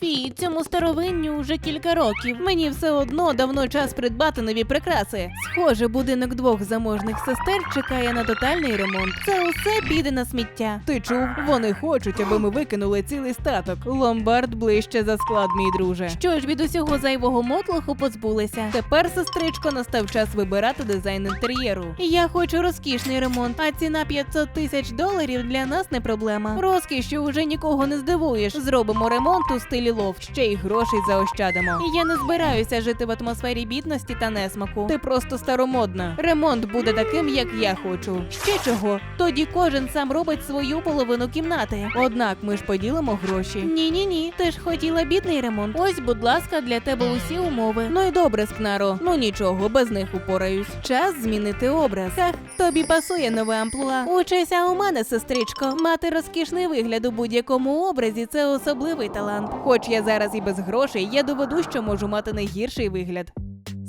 Фі, цьому старовинню вже кілька років. Мені все одно давно час придбати нові прикраси. Схоже, будинок двох заможних сестер чекає на тотальний ремонт. Це усе піде на сміття. Ти чув? Вони хочуть, аби ми викинули цілий статок. Ломбард ближче за склад, мій друже. Що ж від усього зайвого мотлоху позбулися. Тепер, сестричко, настав час вибирати дизайн інтер'єру. Я хочу розкішний ремонт, а ціна 500 тисяч доларів для нас не проблема. Розкішю уже нікого не здивуєш. Зробимо ремонт у стилі лов, ще й грошей заощадимо. І я не збираюся жити в атмосфері бідності та несмаку. Ти просто старомодна. Ремонт буде таким, як я хочу. Ще чого? Тоді кожен сам робить свою половину кімнати. Однак ми ж поділимо гроші. Ні, ні, ні. Ти ж хотіла бідний ремонт. Ось, будь ласка, для тебе усі умови. Ну й добре, Скнаро. Ну нічого, без них упораюсь. Час змінити образ. Хах, тобі пасує нове амплуа. Учися у мене, сестричко. Мати розкішний вигляд у будь-якому образі це особливий талант. Хоч я зараз і без грошей, я доведу, що можу мати найгірший вигляд.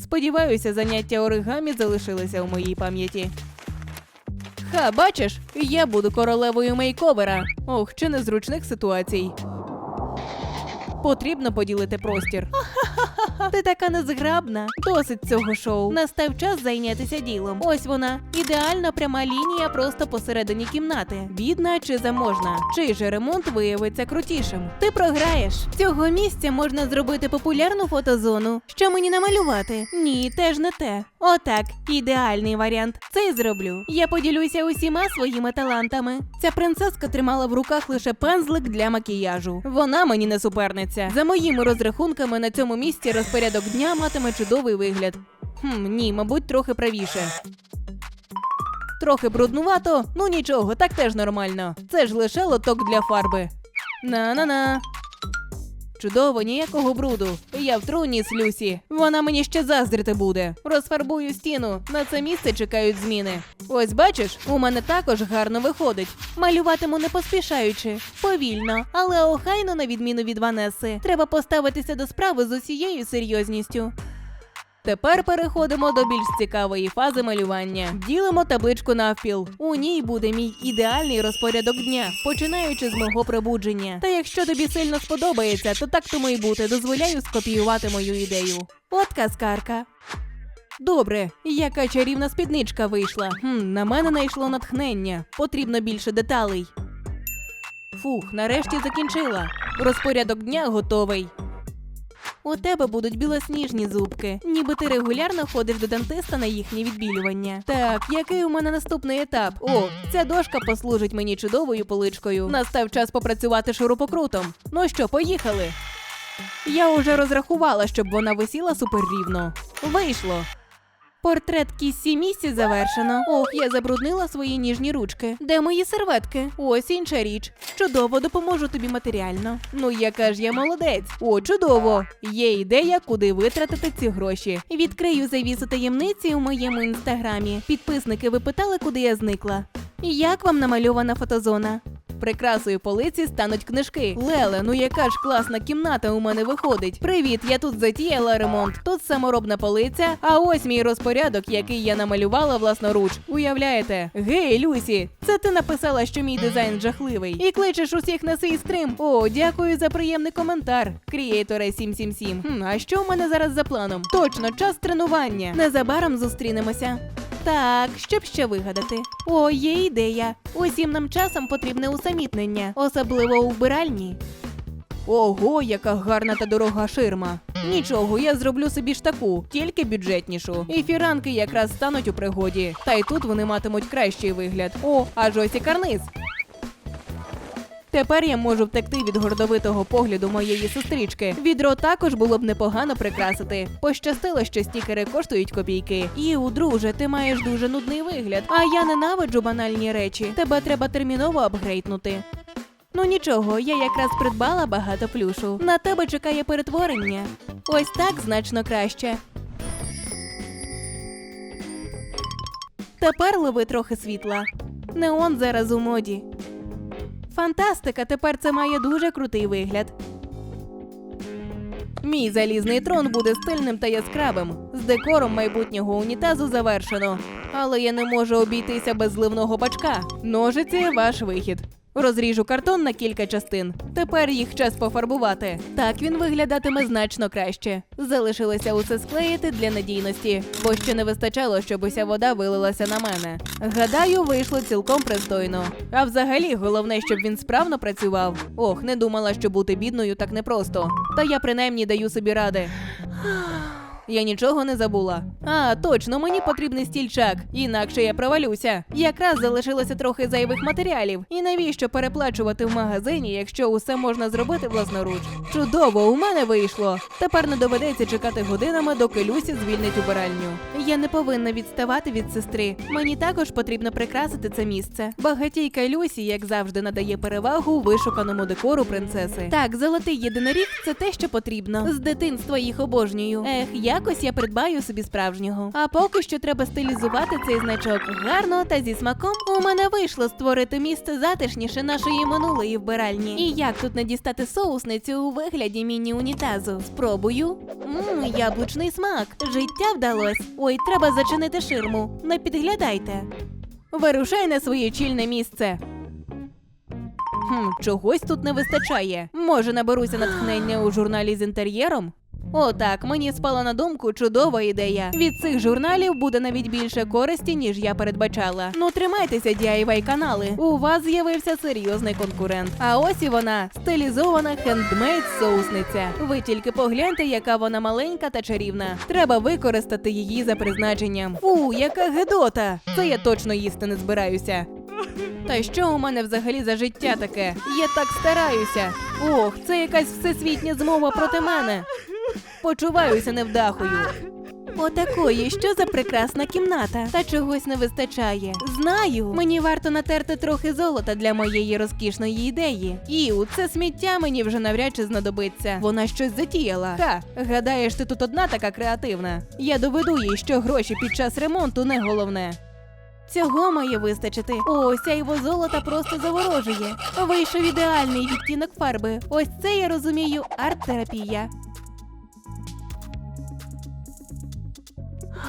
Сподіваюся, заняття оригамі залишилися у моїй пам'яті. Ха, бачиш, я буду королевою мейковера. Ох, чи незручних ситуацій. Потрібно поділити простір. Ти така незграбна. Досить цього шоу. Настав час зайнятися ділом. Ось вона. Ідеальна пряма лінія просто посередині кімнати. Бідна чи заможна. Чий же ремонт виявиться крутішим? Ти програєш. Цього місця можна зробити популярну фотозону. Що мені намалювати? Ні, теж не те. Отак, ідеальний варіант. Це й зроблю. Я поділюся усіма своїми талантами. Ця принцеска тримала в руках лише пензлик для макіяжу. Вона мені не суперниця. За моїми розрахунками на цьому місці розпорядок дня матиме чудовий вигляд. Хм, ні, мабуть, трохи правіше. Трохи бруднувато, ну нічого, так теж нормально. Це ж лише лоток для фарби. На-на-на. Чудово, ніякого бруду. Я в труні з Люсі. Вона мені ще заздрити буде. Розфарбую стіну. На це місце чекають зміни. Ось бачиш, у мене також гарно виходить. Малюватиму не поспішаючи, повільно, але охайно, на відміну від Ванеси. Треба поставитися до справи з усією серйозністю. Тепер переходимо до більш цікавої фази малювання. Ділимо табличку навпіл. У ній буде мій ідеальний розпорядок дня, починаючи з мого пробудження. Та якщо тобі сильно сподобається, то так тому й бути. Дозволяю скопіювати мою ідею. От казкарка. Добре, яка чарівна спідничка вийшла. Хм, на мене найшло натхнення. Потрібно більше деталей. Фух, нарешті закінчила. Розпорядок дня готовий. У тебе будуть білосніжні зубки, ніби ти регулярно ходиш до дантиста на їхнє відбілювання. Так, який у мене наступний етап? О, ця дошка послужить мені чудовою поличкою. Настав час попрацювати шурупокрутом. Ну що, поїхали? Я уже розрахувала, щоб вона висіла суперрівно. Вийшло. Портрет Кіссі Міссі завершено. Ох, я забруднила свої ніжні ручки. Де мої серветки? Ось інша річ. Чудово, допоможу тобі матеріально. Ну яка ж я молодець. О, чудово! Є ідея, куди витратити ці гроші. Відкрию завісу таємниці у моєму інстаграмі. Підписники ви питали, куди я зникла. Як вам намальована фотозона? Прикрасою полиці стануть книжки. Леле, ну яка ж класна кімната у мене виходить. Привіт, я тут затіяла ремонт. Тут саморобна полиця, а ось мій розпорядок, який я намалювала власноруч. Уявляєте? Гей, Люсі, це ти написала, що мій дизайн жахливий. І кличеш усіх на свій стрим. О, дякую за приємний коментар. Крієторе 777. Хм, а що у мене зараз за планом? Точно, час тренування. Незабаром зустрінемося. Так, щоб ще вигадати. О, є ідея. Усім нам часом потрібне усамітнення, особливо у вбиральні. Ого, яка гарна та дорога ширма. Нічого, я зроблю собі ж таку, тільки бюджетнішу. І фіранки якраз стануть у пригоді. Та й тут вони матимуть кращий вигляд. О, аж ось і карниз. Тепер я можу втекти від гордовитого погляду моєї сестрички. Відро також було б непогано прикрасити. Пощастило, що стікери коштують копійки. І, друже, ти маєш дуже нудний вигляд. А я ненавиджу банальні речі. Тебе треба терміново апгрейднути. Ну нічого, я якраз придбала багато плюшу. На тебе чекає перетворення. Ось так значно краще. Тепер лови трохи світла. Неон зараз у моді. Фантастика, тепер це має дуже крутий вигляд. Мій залізний трон буде стильним та яскравим. З декором майбутнього унітазу завершено. Але я не можу обійтися без зливного бачка. Ножиці ваш вихід. Розріжу картон на кілька частин. Тепер їх час пофарбувати. Так він виглядатиме значно краще. Залишилося усе склеїти для надійності, бо ще не вистачало, щоб уся вода вилилася на мене. Гадаю, вийшло цілком пристойно. А взагалі, головне, щоб він справно працював. Ох, не думала, що бути бідною так непросто. Та я принаймні даю собі ради. Я нічого не забула. А, точно, мені потрібний стільчак, інакше я провалюся. Якраз залишилося трохи зайвих матеріалів. І навіщо переплачувати в магазині, якщо усе можна зробити власноруч? Чудово, у мене вийшло. Тепер не доведеться чекати годинами, доки Люсі звільнить убиральню. Я не повинна відставати від сестри. Мені також потрібно прикрасити це місце. Багатійка Люсі, як завжди, надає перевагу вишуканому декору принцеси. Так, золотий єдиноріг це те, що потрібно. З дитинства їх обожнюю. Ех, якось я придбаю собі справжнього. А поки що треба стилізувати цей значок гарно та зі смаком. У мене вийшло створити місце затишніше нашої минулої вбиральні. І як тут не дістати соусницю у вигляді міні-унітазу? Спробую. Мм, яблучний смак. Життя вдалось. Ой, треба зачинити ширму. Не підглядайте. Вирушай на своє чільне місце. Хм, чогось тут не вистачає. Може, наберуся натхнення у журналі з інтер'єром? О, так, мені спала на думку чудова ідея. Від цих журналів буде навіть більше користі, ніж я передбачала. Ну тримайтеся, DIY канали. У вас з'явився серйозний конкурент. А ось і вона стилізована хендмейд соусниця. Ви тільки погляньте, яка вона маленька та чарівна. Треба використати її за призначенням. Фу, яка гедота! Це я точно їсти не збираюся. Та що у мене взагалі за життя таке? Я так стараюся. Ох, це якась всесвітня змова проти мене. Почуваюся невдахою. Отакої, що за прекрасна кімната. Та чогось не вистачає. Знаю, мені варто натерти трохи золота для моєї розкішної ідеї. Іу, це сміття мені вже навряд чи знадобиться. Вона щось затіяла. Ха, гадаєш, ти тут одна така креативна. Я доведу їй, що гроші під час ремонту не головне. Цього має вистачити. О, сяйво золота просто заворожує. Вийшов ідеальний відтінок фарби. Ось це я розумію арт-терапія.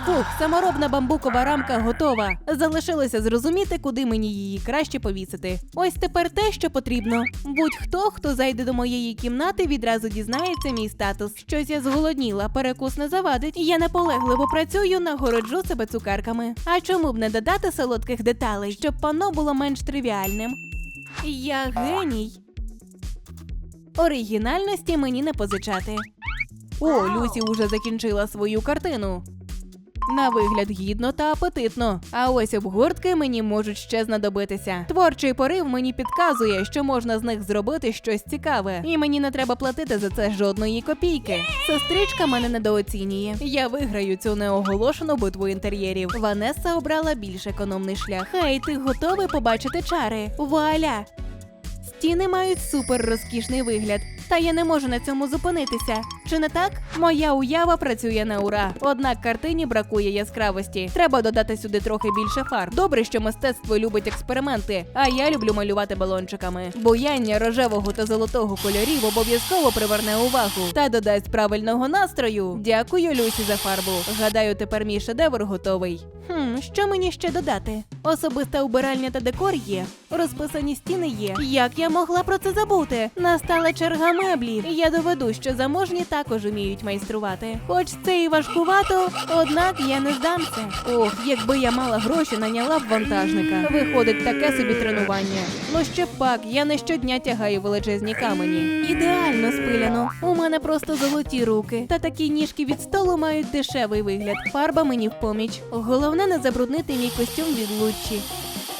Фух, саморобна бамбукова рамка готова. Залишилося зрозуміти, куди мені її краще повісити. Ось тепер те, що потрібно. Будь-хто, хто зайде до моєї кімнати, відразу дізнається мій статус. Щось я зголодніла, перекус не завадить. Я наполегливо працюю, нагороджу себе цукерками. А чому б не додати солодких деталей, щоб пано було менш тривіальним? Я геній. Оригінальності мені не позичати. О, Люсі уже закінчила свою картину. На вигляд гідно та апетитно. А ось обгортки мені можуть ще знадобитися. Творчий порив мені підказує, що можна з них зробити щось цікаве, і мені не треба платити за це жодної копійки. Сестричка мене недооцінює. Я виграю цю неоголошену битву інтер'єрів. Ванеса обрала більш економний шлях. Хей, ти готовий побачити чари? Вуаля! Стіни мають супер розкішний вигляд, та я не можу на цьому зупинитися. Чи не так? Моя уява працює на ура. Однак картині бракує яскравості. Треба додати сюди трохи більше фарб. Добре, що мистецтво любить експерименти, а я люблю малювати балончиками. Буяння рожевого та золотого кольорів обов'язково приверне увагу та додасть правильного настрою. Дякую, Люсі, за фарбу. Гадаю, тепер мій шедевр готовий. Хм, що мені ще додати? Особиста убиральня та декор є. Розписані стіни є. Як я могла про це забути? Настала черга меблів. Я доведу, що заможні також уміють майструвати. Хоч це і важкувато, однак я не здамся. Ох, якби я мала гроші, наняла б вантажника. Виходить таке собі тренування. Ну ще пак, я не щодня тягаю величезні камені. Ідеально спиляно. У мене просто золоті руки. Та такі ніжки від столу мають дешевий вигляд. Фарба мені в поміч. Головне не забруднити мій костюм від лучі.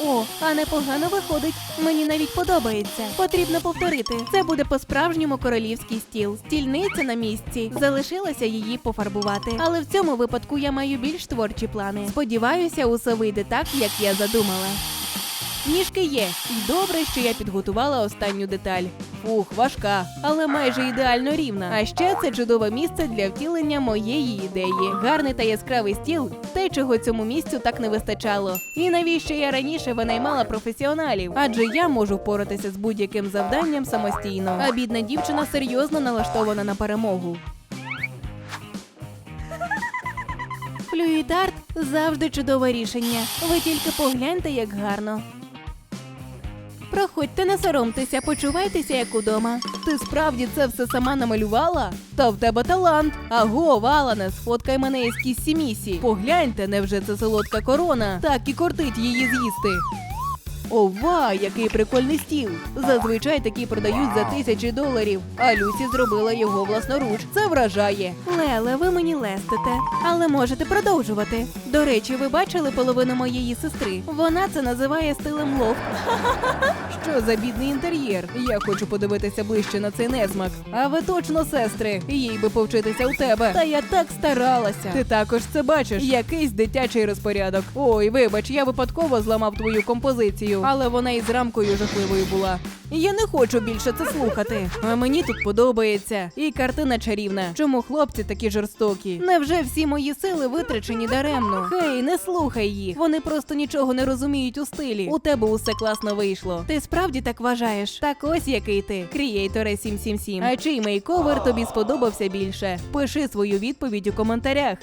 О, а непогано виходить. Мені навіть подобається. Потрібно повторити. Це буде по-справжньому королівський стіл. Стільниця на місці. Залишилося її пофарбувати. Але в цьому випадку я маю більш творчі плани. Сподіваюся, усе вийде так, як я задумала. Ніжки є, і добре, що я підготувала останню деталь. Фух, важка, але майже ідеально рівна. А ще це чудове місце для втілення моєї ідеї. Гарний та яскравий стіл те, чого цьому місцю так не вистачало. І навіщо я раніше винаймала професіоналів? Адже я можу впоратися з будь-яким завданням самостійно. А бідна дівчина серйозно налаштована на перемогу. Флюїд-арт завжди чудове рішення. Ви тільки погляньте, як гарно. Проходьте, не соромтеся, почувайтеся як удома. Ти справді це все сама намалювала? Та в тебе талант. Аго, Валане, сфоткай мене із кіссі місі. Погляньте, невже це солодка корона? Так і кортить її з'їсти. Ова, який прикольний стіл. Зазвичай такі продають за тисячі доларів, а Люсі зробила його власноруч. Це вражає. Леле, ви мені лестите, але можете продовжувати. До речі, ви бачили половину моєї сестри. Вона це називає стилем лофт. Що за бідний інтер'єр? Я хочу подивитися ближче на цей несмак. А ви точно сестри, їй би повчитися у тебе. Та я так старалася. Ти також це бачиш. Якийсь дитячий розпорядок. Ой, вибач, я випадково зламав твою композицію, але вона із рамкою жахливою була. Я не хочу більше це слухати. А мені тут подобається. І картина чарівна. Чому хлопці такі жорстокі? Невже всі мої сили витрачені даремно? Хей, не слухай їх. Вони просто нічого не розуміють у стилі. У тебе усе класно вийшло. Ти справді так вважаєш? Так ось який ти, Крієйторе 777. А чий мейковер тобі сподобався більше? Пиши свою відповідь у коментарях.